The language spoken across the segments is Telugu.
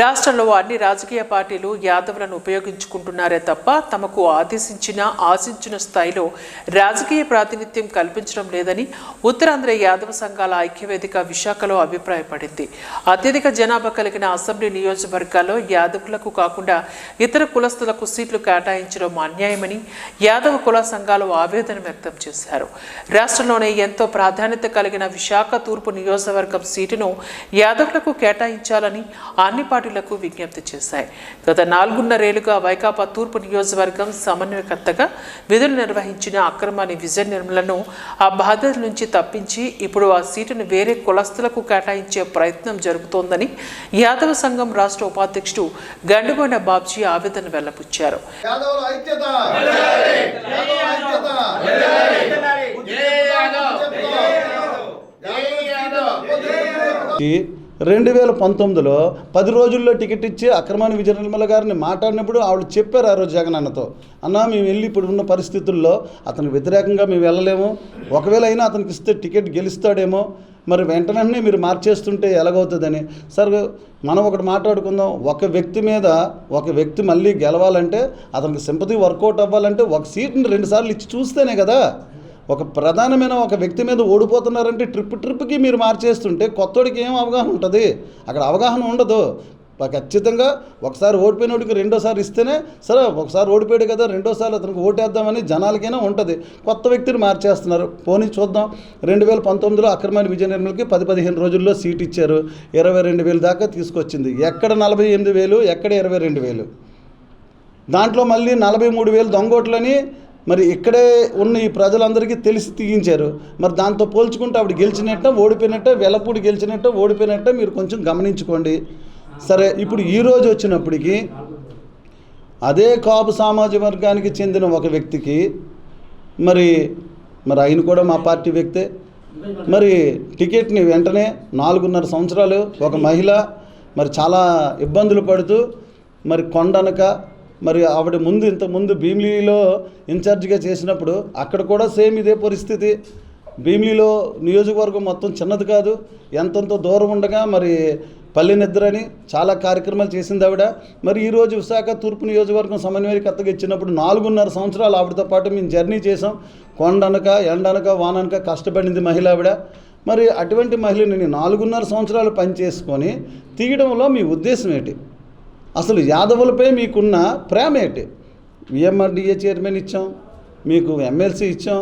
రాష్ట్రంలో అన్ని రాజకీయ పార్టీలు యాదవులను ఉపయోగించుకుంటున్నారే తప్ప తమకు ఆదేశించిన ఆశించిన స్థాయిలో రాజకీయ ప్రాతినిధ్యం కల్పించడం లేదని ఉత్తరాంధ్ర యాదవ సంఘాల ఐక్యవేదిక విశాఖలో అభిప్రాయపడింది. అత్యధిక జనాభా కలిగిన అసెంబ్లీ నియోజకవర్గాల్లో యాదవులకు కాకుండా ఇతర కులస్తులకు సీట్లు కేటాయించడం అన్యాయమని యాదవ కుల సంఘాలు ఆవేదన వ్యక్తం చేశారు. రాష్ట్రంలోనే ఎంతో ప్రాధాన్యత కలిగిన విశాఖ తూర్పు నియోజకవర్గం సీటును యాదవులకు కేటాయించాలని అన్ని పార్టీలకు విజ్ఞప్తి చేశాయి. గత నాలుగున్నరేళ్ళుగా వైకాపా తూర్పు నియోజకవర్గం సమన్వయకర్తగా విధులు నిర్వహించిన అక్రమాని విజయ నిర్మలను ఆ బాధ్యత నుంచి తప్పించి ఇప్పుడు ఆ సీటును వేరే కులస్తులకు కేటాయించే ప్రయత్నం జరుగుతోందని యాదవ సంఘం రాష్ట్ర ఉపాధ్యక్షుడు గండుగొండ బాబ్జీ ఆవేదన వెల్లబుచ్చారు. యాదవుల రెండు వేల పంతొమ్మిదిలో పది రోజుల్లో టికెట్ ఇచ్చి అక్రమాని విజయ నిర్మల గారిని మాట్లాడినప్పుడు ఆవిడ చెప్పారు ఆ రోజు జగన్ అన్నతో అన్న మేము వెళ్ళి ఇప్పుడు ఉన్న పరిస్థితుల్లో అతనికి వ్యతిరేకంగా మేము వెళ్ళలేము. ఒకవేళ అయినా అతనికి ఇస్తే టికెట్ గెలుస్తాడేమో. మరి వెంటనే మీరు మార్చేస్తుంటే ఎలాగవుతుందని. సార్ మనం ఒకటి మాట్లాడుకుందాం. ఒక వ్యక్తి మీద ఒక వ్యక్తి మళ్ళీ గెలవాలంటే అతనికి సింపతి వర్కౌట్ అవ్వాలంటే ఒక సీట్ని రెండుసార్లు ఇచ్చి చూస్తేనే కదా. ఒక ప్రధానమైన ఒక వ్యక్తి మీద ఓడిపోతున్నారంటే ట్రిప్ ట్రిప్కి మీరు మార్చేస్తుంటే కొత్తోడికి ఏం అవగాహన ఉంటుంది? అక్కడ అవగాహన ఉండదు. ఖచ్చితంగా ఒకసారి ఓడిపోయినోడికి రెండోసారి ఇస్తేనే సరే ఒకసారి ఓడిపోయాడు కదా రెండోసారి అతనికి ఓటేద్దామని జనాలకైనా ఉంటుంది. కొత్త వ్యక్తిని మార్చేస్తున్నారు. పోనీ చూద్దాం. రెండు వేల పంతొమ్మిదిలో అక్రమాన్ని విజయ నిర్మలకి పది పదిహేను రోజుల్లో సీట్ ఇచ్చారు. ఇరవై రెండు వేలు దాకా తీసుకొచ్చింది. ఎక్కడ నలభై ఎనిమిది వేలు ఎక్కడ ఇరవై రెండు వేలు? దాంట్లో మళ్ళీ నలభై మూడు వేలు దొంగోట్లని మరి ఇక్కడే ఉన్న ఈ ప్రజలందరికీ తెలిసి తీయించారు. మరి దాంతో పోల్చుకుంటే ఆవిడ గెలిచినట్ట ఓడిపోయినట్ట వెలపూడి గెలిచినట్ట ఓడిపోయినట్ట మీరు కొంచెం గమనించుకోండి. సరే ఇప్పుడు ఈ రోజు వచ్చినప్పటికీ అదే కాపు సామాజిక వర్గానికి చెందిన ఒక వ్యక్తికి మరి మరి ఆయన కూడా మా పార్టీ వ్యక్తే. మరి టికెట్ని వెంటనే నాలుగున్నర సంవత్సరాలు ఒక మహిళ మరి చాలా ఇబ్బందులు పడుతూ మరి కొండనక మరి ఆవిడ ముందు ఇంత ముందు భీమిలీలో ఇన్ఛార్జిగా చేసినప్పుడు అక్కడ కూడా సేమ్ ఇదే పరిస్థితి. భీమిలీలో నియోజకవర్గం మొత్తం చిన్నది కాదు ఎంతంత దూరం ఉండగా మరి పల్లె నిద్రని చాలా కార్యక్రమాలు చేసింది ఆవిడ. మరి ఈరోజు విశాఖ తూర్పు నియోజకవర్గం సమన్వయకర్తగా ఇచ్చినప్పుడు నాలుగున్నర సంవత్సరాలు ఆవిడతో పాటు మేము జర్నీ చేసాం కొండనక ఎండనక వాననక కష్టపడింది మహిళ ఆవిడ. మరి అటువంటి మహిళని నాలుగున్నర సంవత్సరాలు పనిచేసుకొని తీయడంలో మీ ఉద్దేశం ఏంటి? అసలు యాదవులపై మీకున్న ప్రేమ ఏంటి విఎంఆర్డిఏ చైర్మన్ ఇచ్చాం మీకు ఎమ్మెల్సీ ఇచ్చాం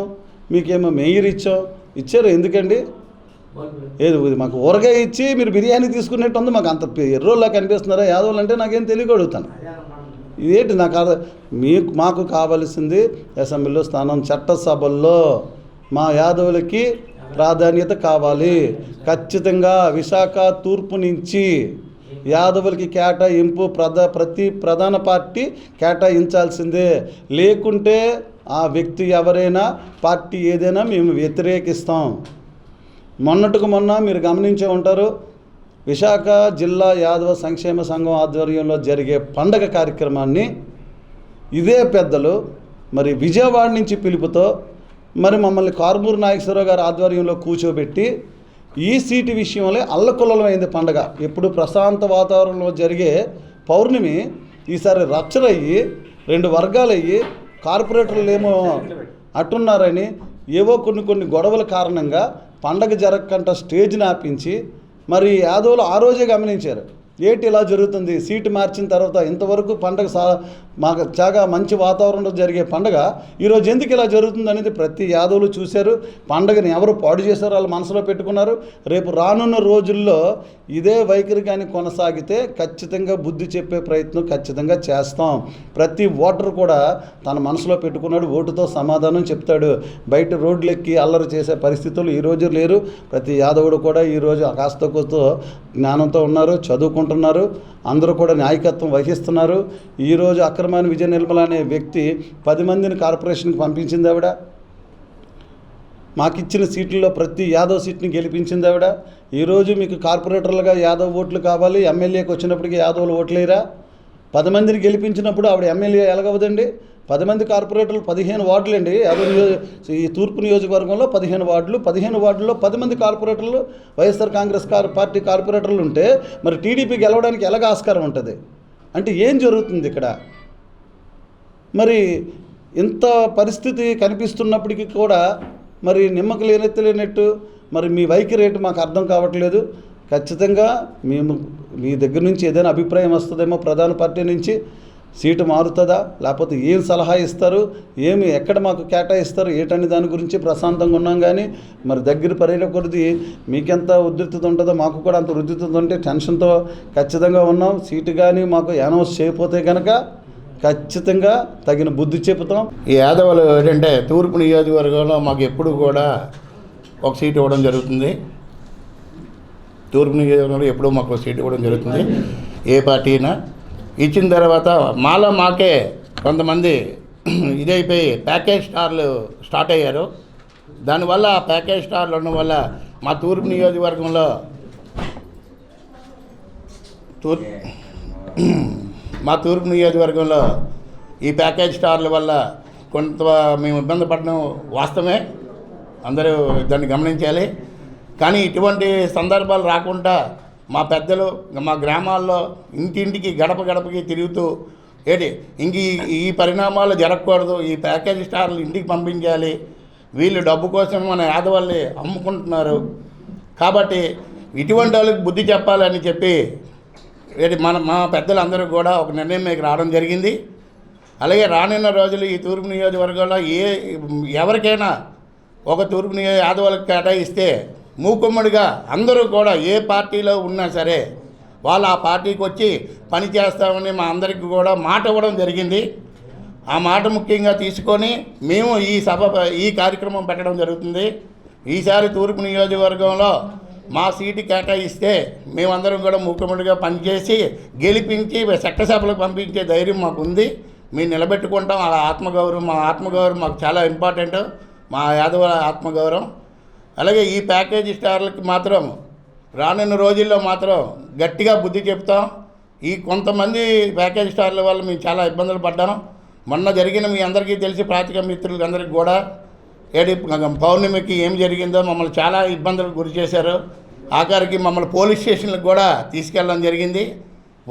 మీకేమో మేయర్ ఇచ్చాం ఇచ్చారు ఎందుకండి? ఏది ఇది మాకు ఊరగాయ ఇచ్చి మీరు బిర్యానీ తీసుకున్నట్టు ఉంది మాకు అంత ఎర్రోళ్ళ కనిపిస్తున్నారా? యాదవులు అంటే నాకేం తెలియక అడుగుతాను. ఇదేంటి నాకు మీకు మాకు కావలసింది అసెంబ్లీలో స్థానం చట్టసభల్లో మా యాదవులకి ప్రాధాన్యత కావాలి. ఖచ్చితంగా విశాఖ తూర్పు నుంచి యాదవులకి కేటాయింపు ప్రధా ప్రతి ప్రధాన పార్టీ కేటాయించాల్సిందే. లేకుంటే ఆ వ్యక్తి ఎవరైనా పార్టీ ఏదైనా మేము వ్యతిరేకిస్తాం. మొన్నటికి మొన్న మీరు గమనించే ఉంటారు విశాఖ జిల్లా యాదవ సంక్షేమ సంఘం ఆధ్వర్యంలో జరిగే పండగ కార్యక్రమాన్ని ఇదే పెద్దలు మరి విజయవాడ నుంచి పిలుపుతో మరి మమ్మల్ని కార్బూర్ నాగేశ్వరరావు గారి ఆధ్వర్యంలో కూర్చోబెట్టి ఈ సీటు విషయంలో అల్లకొల్లమైంది పండగ. ఎప్పుడు ప్రశాంత వాతావరణంలో జరిగే పౌర్ణమి ఈసారి రచ్చలయ్యి రెండు వర్గాలయ్యి కార్పొరేటర్లు ఏమో అట్టున్నారని ఏవో కొన్ని కొన్ని గొడవల కారణంగా పండగ జరగకుండా స్టేజ్ని ఆపించి మరి యాదవులు ఆ రోజే గమనించారు. ఏంటి ఇలా జరుగుతుంది? సీటు మార్చిన తర్వాత ఇంతవరకు పండగ సా మాకు చాలా మంచి వాతావరణంలో జరిగే పండగ. ఈరోజు ఎందుకు ఇలా జరుగుతుంది అనేది ప్రతి యాదవులు చూశారు. పండగని ఎవరు పాడు చేశారో వాళ్ళు మనసులో పెట్టుకున్నారు. రేపు రానున్న రోజుల్లో ఇదే వైఖరి కానీ కొనసాగితే ఖచ్చితంగా బుద్ధి చెప్పే ప్రయత్నం ఖచ్చితంగా చేస్తాం. ప్రతి ఓటర్ కూడా తన మనసులో పెట్టుకున్నాడు ఓటుతో సమాధానం చెప్తాడు. బయట రోడ్లు ఎక్కి అల్లరి చేసే పరిస్థితులు ఈరోజు లేరు. ప్రతి యాదవుడు కూడా ఈరోజు కాస్త కూస్తో జ్ఞానంతో ఉన్నారు చదువుకుంటున్నారు. అందరూ కూడా నాయకత్వం వహిస్తున్నారు. ఈరోజు అక్రమాన్ని విజయ నిర్మల అనే వ్యక్తి పది మందిని కార్పొరేషన్కి పంపించింది ఆవిడ. మాకు ఇచ్చిన సీట్లలో ప్రతి యాదవ్ సీట్ని గెలిపించింది ఆవిడ. ఈరోజు మీకు కార్పొరేటర్లుగా యాదవ్ ఓట్లు కావాలి ఎమ్మెల్యేకి వచ్చినప్పటికీ యాదవ్లు ఓట్లేరా? పది మందిని గెలిపించినప్పుడు ఆవిడ ఎమ్మెల్యే ఎలాగవదండి? పది మంది కార్పొరేటర్లు పదిహేను వార్డులు అండి యాభై నియో- ఈ తూర్పు నియోజకవర్గంలో పదిహేను వార్డులు పదిహేను వార్డుల్లో పది మంది కార్పొరేటర్లు వైఎస్ఆర్ కాంగ్రెస్ కార్ పార్టీ కార్పొరేటర్లు ఉంటే మరి టీడీపీ గెలవడానికి ఎలాగ ఆస్కారం ఉంటుంది? అంటే ఏం జరుగుతుంది ఇక్కడ? మరి ఇంత పరిస్థితి కనిపిస్తున్నప్పటికీ కూడా మరి నిమ్మకు లేనెత్తలేనట్టు మరి మీ వైఖరి రేటు మాకు అర్థం కావట్లేదు. ఖచ్చితంగా మేము మీ దగ్గర నుంచి ఏదైనా అభిప్రాయం వస్తుందేమో ప్రధాన పార్టీ నుంచి. సీటు మారుతుందా? లేకపోతే ఏం సలహా ఇస్తారు? ఏమి ఎక్కడ మాకు కేటాయిస్తారు? ఏటని దాని గురించి ప్రశాంతంగా ఉన్నాం కానీ మరి దగ్గర పడిన కొద్ది మీకెంత ఉద్ధృతత ఉంటుందో మాకు కూడా అంత ఉద్ధృతత ఉంటే టెన్షన్తో ఖచ్చితంగా ఉన్నాం. సీటు కానీ మాకు అనౌన్స్ చేయకపోతే కనుక ఖచ్చితంగా తగిన బుద్ధి చెబుతాం. ఈ యాదవులు ఏంటంటే తూర్పు నియోజకవర్గంలో మాకు ఎప్పుడు కూడా ఒక సీట్ ఇవ్వడం జరుగుతుంది. తూర్పు నియోజకవర్గంలో ఎప్పుడూ మాకు ఒక సీట్ ఇవ్వడం జరుగుతుంది. ఏ పార్టీ అయినా. ఇచ్చిన తర్వాత మాలో మాకే కొంతమంది ఇదైపోయి ప్యాకేజ్ స్టార్లు స్టార్ట్ అయ్యారు. దానివల్ల ఆ ప్యాకేజ్ స్టార్లు ఉండడం వల్ల మా తూర్పు నియోజకవర్గంలో తూర్ మా తూర్పు నియోజకవర్గంలో ఈ ప్యాకేజ్ స్టార్ల వల్ల కొంత మేము ఇబ్బంది పడడం వాస్తవమే. అందరూ దాన్ని గమనించాలి. కానీ ఇటువంటి సందర్భాలు రాకుండా మా పెద్దలు మా గ్రామాల్లో ఇంటింటికి గడప గడపకి తిరుగుతూ ఏంటి ఇంక ఈ- ఈ పరిణామాలు జరగకూడదు ఈ ప్యాకేజీ స్టార్లు ఇంటికి పంపించాలి వీళ్ళు డబ్బు కోసం మన యాదవాళ్ళని అమ్ముకుంటున్నారు. కాబట్టి ఇటువంటి వాళ్ళకి బుద్ధి చెప్పాలని చెప్పి ఏంటి మన మా పెద్దలందరూ కూడా ఒక నిర్ణయం మీకు రావడం జరిగింది. అలాగే రానున్న రోజులు ఈ తూర్పు నియోజకవర్గంలో ఏ ఎవరికైనా ఒక తూర్పు నియోజక యాదవాళ్ళకి కేటాయిస్తే మూకుమ్మడిగా అందరూ కూడా ఏ పార్టీలో ఉన్నా సరే వాళ్ళు ఆ పార్టీకి వచ్చి పని చేస్తామని మా అందరికీ కూడా మాట ఇవ్వడం జరిగింది. ఆ మాట ముఖ్యంగా తీసుకొని మేము ఈ సభ ఈ కార్యక్రమం పెట్టడం జరుగుతుంది. ఈసారి తూర్పు నియోజకవర్గంలో మా సీటు కేటాయిస్తే మేమందరం కూడా ముఖ్యమంత్రిగా పనిచేసి గెలిపించి చట్టసభలకు పంపించే ధైర్యం మాకు ఉంది మేము నిలబెట్టుకుంటాం. ఆ ఆత్మగౌరవం మా ఆత్మగౌరవం మాకు చాలా ఇంపార్టెంట్. మా యాదవ ఆత్మగౌరవం. అలాగే ఈ ప్యాకేజీ స్టార్లకి మాత్రం రానున్న రోజుల్లో మాత్రం గట్టిగా బుద్ధి చెప్తాం. ఈ కొంతమంది ప్యాకేజ్ స్టార్ల వల్ల మేము చాలా ఇబ్బందులు పడ్డాం. మొన్న జరిగిన మీ అందరికీ తెలిసి ప్రాతిక మిత్రులకి అందరికీ కూడా ఏడి పౌర్ణమికి ఏం జరిగిందో మమ్మల్ని చాలా ఇబ్బందులకు గురి చేశారు. ఆఖరికి మమ్మల్ని పోలీస్ స్టేషన్లకు కూడా తీసుకెళ్ళడం జరిగింది.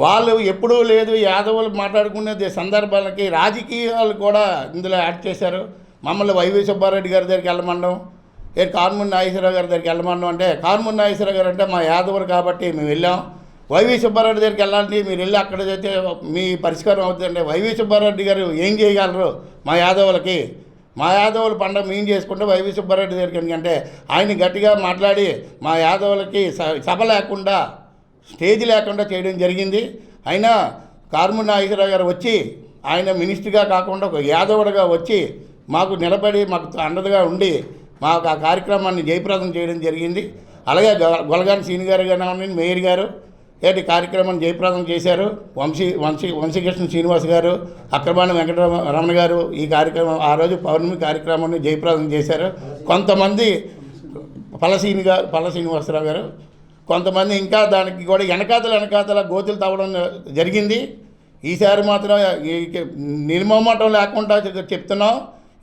వాళ్ళు ఎప్పుడూ లేదు యాదవులు మాట్లాడుకునే సందర్భాలకి రాజకీయాలు కూడా ఇందులో యాడ్ చేశారు. మమ్మల్ని వైవి సుబ్బారెడ్డి గారి దగ్గరికి వెళ్ళమండం ఏ కార్మూర్ నాగేశ్వరరావు గారి దగ్గరికి వెళ్ళమన్నాం అంటే కార్మూర్ నాగేశ్వరరావు గారు అంటే మా యాదవులు కాబట్టి మేము వెళ్ళాం. వైవి సుబ్బారెడ్డి దగ్గరికి వెళ్ళాలంటే మీరు వెళ్ళి అక్కడ అయితే మీ పరిష్కారం అవుతుందంటే వైవి సుబ్బారెడ్డి గారు ఏం చేయగలరు మా యాదవులకి? మా యాదవుల పండుగ మేము చేసుకుంటే వైవి సుబ్బారెడ్డి దగ్గరికి ఎందుకంటే ఆయన గట్టిగా మాట్లాడి మా యాదవులకి స- సభ లేకుండా స్టేజ్ లేకుండా చేయడం జరిగింది. అయినా కార్మూర్ నాగేశ్వరరావు గారు వచ్చి ఆయన మినిస్టర్గా కాకుండా ఒక యాదవుడిగా వచ్చి మాకు నిలబడి మాకు అండదుగా ఉండి మాకు ఆ కార్యక్రమాన్ని జయప్రదం చేయడం జరిగింది. అలాగే గొ- గొలగాని సీని గారు కానీ మేయర్ గారు ఏటి కార్యక్రమాన్ని జయప్రదం చేశారు. వంశీ వంశీ వంశీకృష్ణ శ్రీనివాస్ గారు అక్రమాణ వెంకటరమణ గారు ఈ కార్యక్రమం ఆ రోజు పౌర్ణమి కార్యక్రమాన్ని జయప్రదం చేశారు. కొంతమంది పలసీని గారు పల శ్రీనివాసరావు గారు కొంతమంది ఇంకా దానికి కూడా వెనకాతల వెనకాతల గోతులు తవ్వడం జరిగింది. ఈసారి మాత్రం నిర్మమటం లేకుండా చెప్తున్నాం.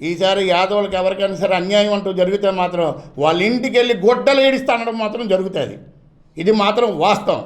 ఈసారి యాదవులకు ఎవరికైనా సరే అన్యాయం అంటూ జరిగితే మాత్రం వాళ్ళ ఇంటికి వెళ్ళి గొడ్డలు ఏడిస్తానడం మాత్రం జరుగుతుంది. ఇది మాత్రం వాస్తవం.